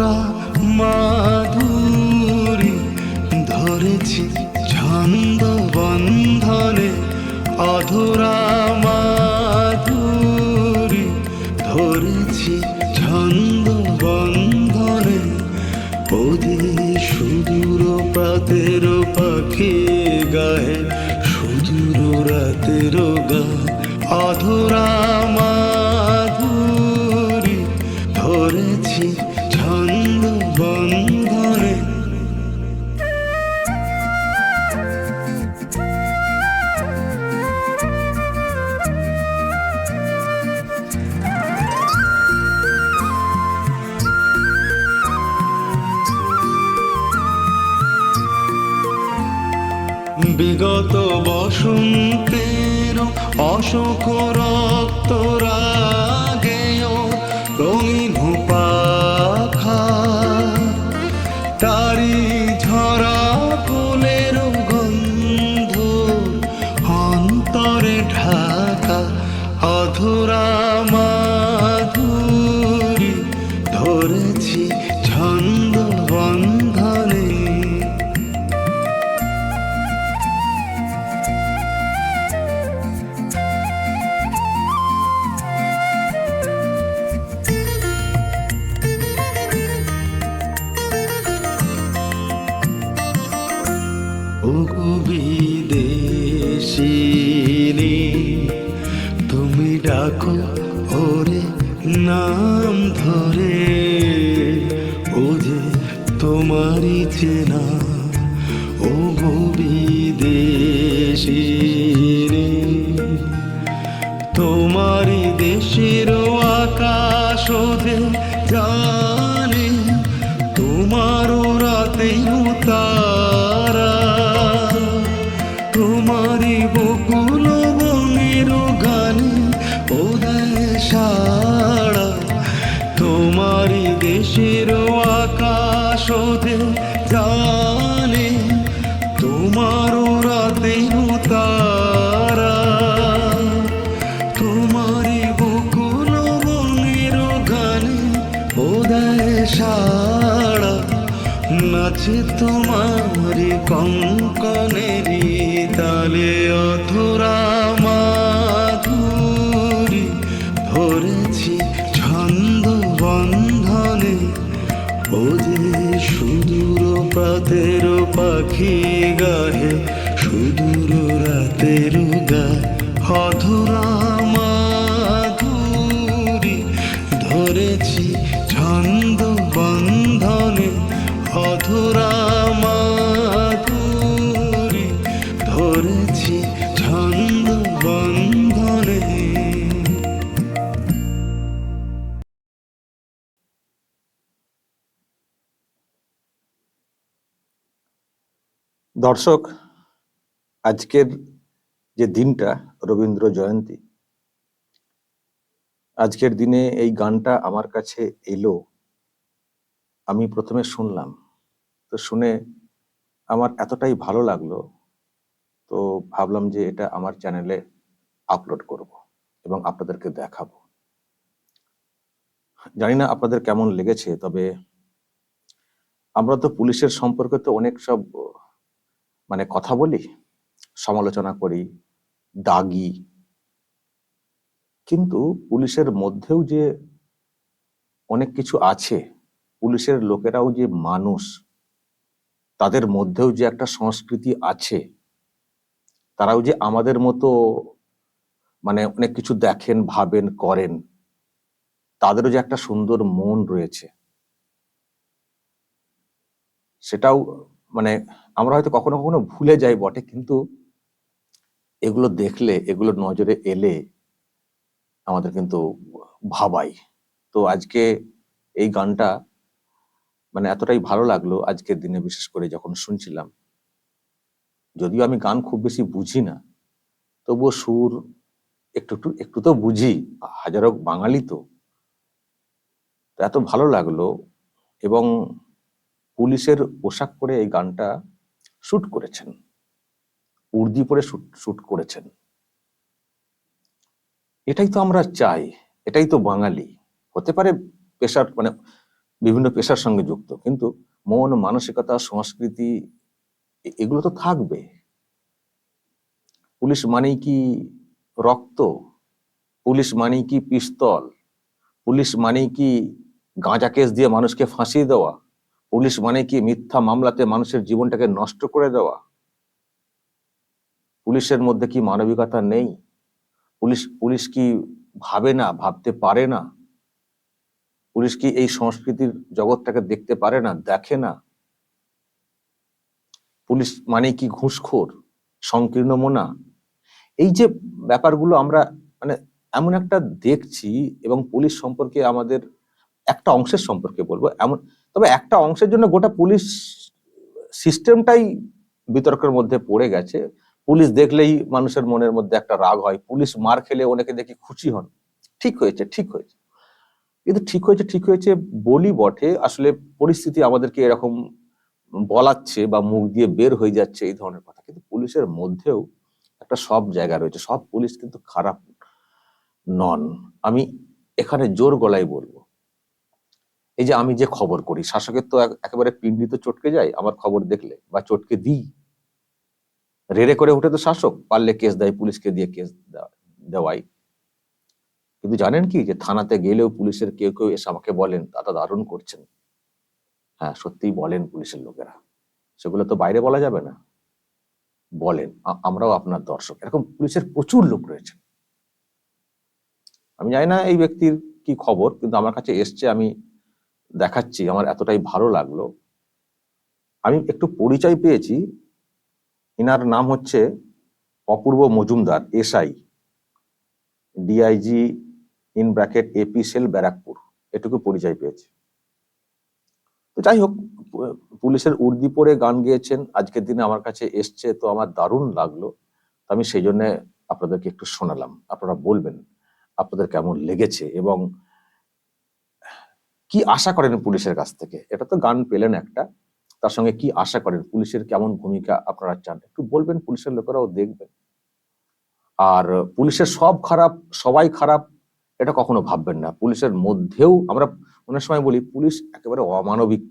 অধরা মাধুরী ধরেছি ছন্দ বন্ধনে অধরা মাধুরী ধরেছি ছন্দ বন্ধনে ওদি সুদূর প্রাতের পাখি গায়ে সুদূর রাতের গা। অধরা মাধুরী বিগত বসন্তের অশোক রক্ত চেনা ও গো ওদে জানে তোমারও রাতে তারা তোমারই বকুল বনের গানে ওদয় সাড়া নাচে তোমারি কঙ্কনেরি তালে অধুরা। প্রাতের পাখি গাহে সুদূর রাতের গা অধুরা মাধুরী ধরেছি ছন্দ বন্ধনে অধুরা দর্শক, আজকের যে দিনটা রবীন্দ্র জয়ন্তী, আজকের দিনে এই গানটা আমার কাছে এলো। আমি প্রথমে শুনলাম, তো শুনে আমার এতটাই ভালো লাগল, তো ভাবলাম যে এটা আমার চ্যানেলে আপলোড করব এবং আপনাদেরকে দেখাবো। জানি না আপনাদের কেমন লেগেছে, তবে আমরা তো পুলিশের সম্পর্কে তো অনেক সব মানে কথা বলি, সমালোচনা করি, দাগি। কিন্তু পুলিশের মধ্যেও যে অনেক কিছু আছে, পুলিশের লোকেরাও যে মানুষ, তাদের মধ্যেও যে একটা সংস্কৃতি আছে, তারাও যে আমাদের মতো মানে অনেক কিছু দেখেন, ভাবেন, করেন, তাদেরও যে একটা সুন্দর মন রয়েছে। সেটাও মানে আমরা হয়তো কখনো কখনো ভুলে যাই বটে, কিন্তু এগুলো দেখলে, এগুলো নজরে এলে আমাদের কিন্তু ভাবাই। তো আজকে এই গানটা মানে এতটাই ভালো লাগল আজকের দিনে, বিশেষ করে যখন শুনছিলাম। যদিও আমি গান খুব বেশি বুঝি না, তবুও সুর একটু একটু একটু তো বুঝি, হাজারো বাঙালি তো। তো এত ভালো লাগল এবং পুলিশের পোশাক পরে এই গানটা শুট করেছেন। উর্দি পরে শুট করেছেন। এটাই তো আমরা চাই, এটাই তো বাঙালি। হতে পারে পেশার মানে বিভিন্ন পেশার সঙ্গে যুক্ত, কিন্তু মন, মানসিকতা, সংস্কৃতি এগুলো তো থাকবে। পুলিশ মানেই কি রক্ত? পুলিশ মানেই কি পিস্তল? পুলিশ মানেই কি গাঁজা কেস দিয়ে মানুষকে ফাঁসিয়ে দেওয়া? পুলিশ মানে কি মিথ্যা মামলাতে মানুষের জীবনটাকে নষ্ট করে দেওয়া? পুলিশের মধ্যে কি মানবিকতা নেই? পুলিশ পুলিশ কি ভাবে না, ভাবতে পারে না? পুলিশ কি এই সংস্কৃতির জগৎটাকে দেখতে পারে না, দেখে না? পুলিশ মানে কি ঘুষখোর, সংকীর্ণ মোনা? এই যে ব্যাপারগুলো আমরা মানে এমন একটা দেখছি এবং পুলিশ সম্পর্কে আমাদের একটা অংশের সম্পর্কে বলব। এমন, তবে একটা অংশের জন্য গোটা পুলিশ সিস্টেমটাই বিতর্কের মধ্যে পড়ে গেছে। পুলিশ দেখলেই মানুষের মনের মধ্যে একটা রাগ হয়। পুলিশ মার খেলে অনেকে দেখি খুশি হন। ঠিক হয়েছে ঠিক হয়েছে। কিন্তু ঠিক হয়েছে ঠিক হয়েছে বলি বটে। আসলে পরিস্থিতি আমাদেরকে এরকম বলাচ্ছে বা মুখ দিয়ে বের হয়ে যাচ্ছে এই ধরনের কথা। কিন্তু পুলিশের মধ্যেও একটা সব জায়গা রয়েছে। সব পুলিশ কিন্তু খারাপ নন। আমি এখানে জোর গলায় বলব এই যে আমি যে খবর করি, শাসকের তো এক- একেবারে পিন্ডিত চটকে যায়, আমার খবর দেখলে বা চটকে দিই। রেড়ে করে উঠে তো শাসক, পারলে কেস দেয়, পুলিশকে দিয়ে কেস দেওয়াই। কিন্তু জানেন কি যে থানাতে গেলেও পুলিশের কেউ কেউ এসে আমাকে বলেন দাদা দারুণ করছেন। হ্যাঁ সত্যিই বলেন পুলিশের লোকেরা। সেগুলো তো বাইরে বলা যাবে না। বলেন আমরাও আপনার দর্শক। এরকম পুলিশের প্রচুর লোক রয়েছে। আমি জানি না এই ব্যক্তির কি খবর, কিন্তু আমার কাছে এসছে, আমি দেখাচ্ছি, আমার এতটাই ভালো লাগল। আমি একটু পরিচয় পেয়েছি। ইনার নাম হচ্ছে Apurba Majumdar, SI. DIG in bracket AP cell Barrackpore, এটুকু পরিচয় পেয়েছি। তো যাই হোক, পুলিশের উর্দি পরে গান গেয়েছেন, আজকের দিনে আমার কাছে এসছে, তো আমার দারুণ লাগল। তো আমি সেই জন্য আপনাদেরকে একটু শোনালাম। আপনারা বলবেন, আপনাদের কেমন লেগেছে? এবং কি আশা করেন পুলিশের কাছ থেকে? এটা তো গান পেলেন একটা। তার সঙ্গে কি আশা করেন? পুলিশের কেমন ভূমিকা আপনারা চান? একটু বলবেন পুলিশের লোকেরাও দেখবেন। আর পুলিশের সব খারাপ, সবাই খারাপ, এটা কখনো ভাববেন না। পুলিশের মধ্যেও আমরা অনেক সময় বলি, পুলিশ একেবারে অমানবিক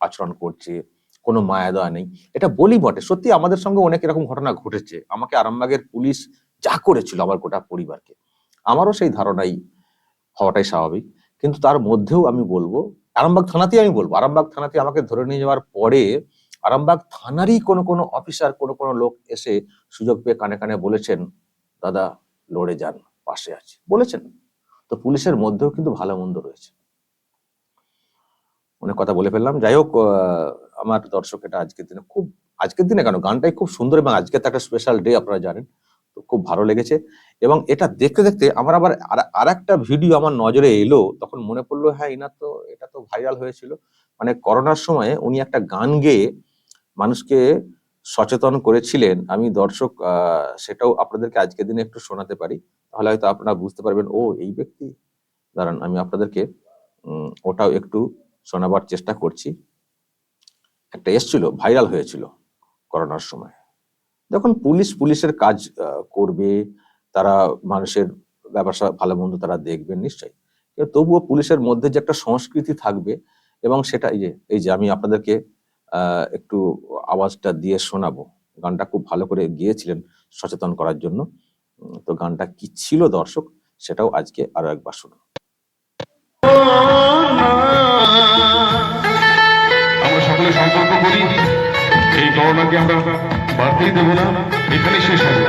আচরণ করছে, কোনো মায়া দয়া নেই। এটা বলি বটে। সত্যি আমাদের সঙ্গে অনেক এরকম ঘটনা ঘটেছে। আমাকে আরামবাগের পুলিশ যা করেছিল আমার গোটা পরিবারকে। আমারও সেই ধারণাই হওয়াটাই স্বাভাবিক। কিন্তু তার মধ্যেও আমি বলব, আরামবাগ থানাতেই আমি বলব, আরামবাগ থানাতে আমাকে ধরে নিয়ে যাওয়ার পরে আরামবাগ থানারই কোনো কোনো অফিসার, কোনো কোনো লোক এসে সুযোগ পেয়ে কানে কানে বলেছেন, দাদা, লড়ে যান, পাশে আছে। বলেছেন। তো পুলিশের মধ্যেও কিন্তু ভালো মন্দ রয়েছে। অনেক কথা বলে ফেললাম। যাই হোক আমার দর্শক এটা আজকের দিনে খুব, আজকের দিনে কেন? গানটাই খুব সুন্দর এবং আজকে তো একটা স্পেশাল ডে আপনারা জানেন। তো খুব ভালো লেগেছে। এবং এটা দেখতে দেখতে আমার আবার আর একটা ভিডিও আমার নজরে এলো, তখন মনে পড়ল হ্যাঁ ইনা তো, এটা তো ভাইরাল হয়েছিল। মানে করোনার সময় উনি একটা গান গেয়ে মানুষকে সচেতন করেছিলেন। আমি দর্শক সেটাও আপনাদেরকে আজকের দিনে একটু শোনাতে পারি। তাহলে হয়তো আপনারা বুঝতে পারবেন, ও, এই ব্যক্তি। দাঁড়ান, আমি আপনাদেরকে ওটাও একটু শোনাবার চেষ্টা করছি। একটা এসছিল, ভাইরাল হয়েছিল করোনার সময়। যখন পুলিশ, পুলিশের কাজ করবে তারা মানুষের ব্যবসা ভালো মন্দ তারা দেখবেন নিশ্চয়ই। তবুও পুলিশের মধ্যে যে একটা সংস্কৃতি থাকবে এবং সেটা যে, এই যে আমি আপনাদেরকে একটু আওয়াজটা দিয়ে শোনাবো। গানটা খুব ভালো করে গিয়েছিলেন সচেতন করার জন্য। তো গানটা কি ছিল দর্শক, সেটাও আজকে আরও একবার আমরা সকলে সংকল্প করি, এই করোনাকে আমরা বাড়তেই দেবো না। এখানে শেষ হবে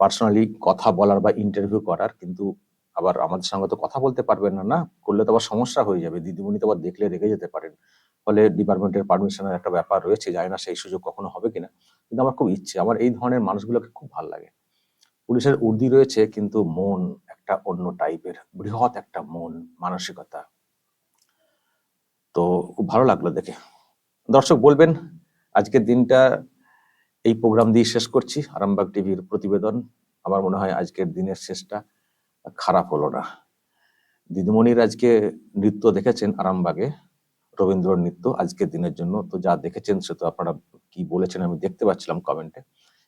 পার্সোনালি কথা বলার বা ইন্টারভিউ করার, কিন্তু আবার আমাদের সঙ্গে তো কথা বলতে পারবেন না না? করলে তো আবার সমস্যা হয়ে যাবে। দিদিমণি তো আবার দেখলে রেগে যেতে পারেন। ফলে ডিপার্টমেন্টের পারমিশনের একটা ব্যাপার রয়েছে, জানি না সেই সুযোগ কখনো হবে কিনা। কিন্তু আমার খুব ইচ্ছে, আমার এই ধরনের মানুষগুলোকে খুব ভালো লাগে। পুলিশের উর্দি রয়েছে, কিন্তু মন একটা অন্য টাইপের বৃহৎ একটা মন, মানসিকতা। তো খুব ভালো লাগল দেখে। দর্শক বলবেন, আজকের দিনটা এই প্রোগ্রাম দিয়ে শেষ করছি। আরামবাগ টিভির প্রতিবেদন। আমার মনে হয় আজকের দিনের শেষটা খারাপ হলো না। দিদিমণির আজকে নৃত্য দেখেছেন আরামবাগে রবীন্দ্র নৃত্য আজকের দিনের জন্য। তো যা দেখেছেন সে তো আপনারা কি বলেছেন আমি দেখতে পাচ্ছিলাম কমেন্টে।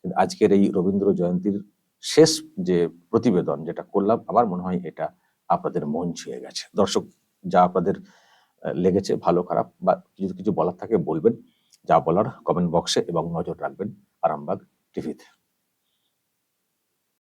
কিন্তু আজকের এই রবীন্দ্র জয়ন্তীর শেষ যে প্রতিবেদন যেটা করলাম, আমার মনে হয় এটা আপনাদের মন ছুঁয়ে গেছে। দর্শক, যা আপনাদের লেগেছে ভালো খারাপ, বা কিছু কিছু বলার থাকে বলবেন। যা বলার কমেন্ট বক্সে এবং নজর রাখবেন আরামবাগ টিভিতে।